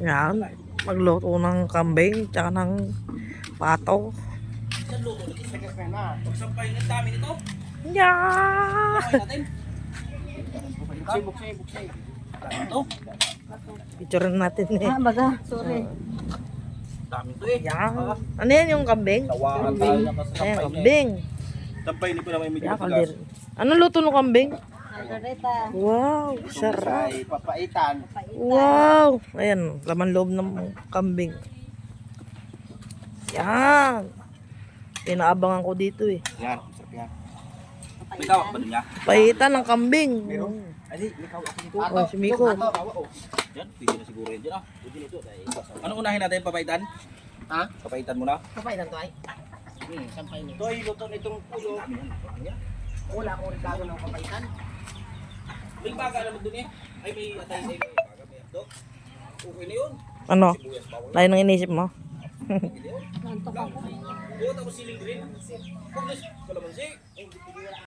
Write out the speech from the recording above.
Yan. Magluto ng kambing, tsaka ng pato. Yeah! Picture natin eh. Ah, baga, sorry. Dami to eh. Yan. Ano yan yung kambing? Tawaran tayo ng kasampay Ayan, niya. kambing. Sampay ni po na may medyo Yan, matigas. kaldir. Ano luto ng kambing? Margarita. Wow, sarap. Ay, papaitan. Wow! Ayan, laman loob ng kambing. Yan. Pinaabangan ko dito eh. Yan, sarap yan. May tawag ba niya? Paitan ng kambing. Ay, ikaw ako dito. Oh, si Miko. Yan, pwede na siguro yun dyan ah. Pwede nito. Ano unahin natin, papaitan? Ha? Papaitan muna. Kapay lang to ay. Hmm, sampay ni. Ito ay luto nitong pulo. Wala akong regalo ng kapaitan. May baga naman dun eh. Ay, may atay, ay, may baga, may hotdog. Okay na yun. Ano? Layo ng inisip mo? Nantok ako. Oo, tapos siling green. Kung gusto, kalamansi.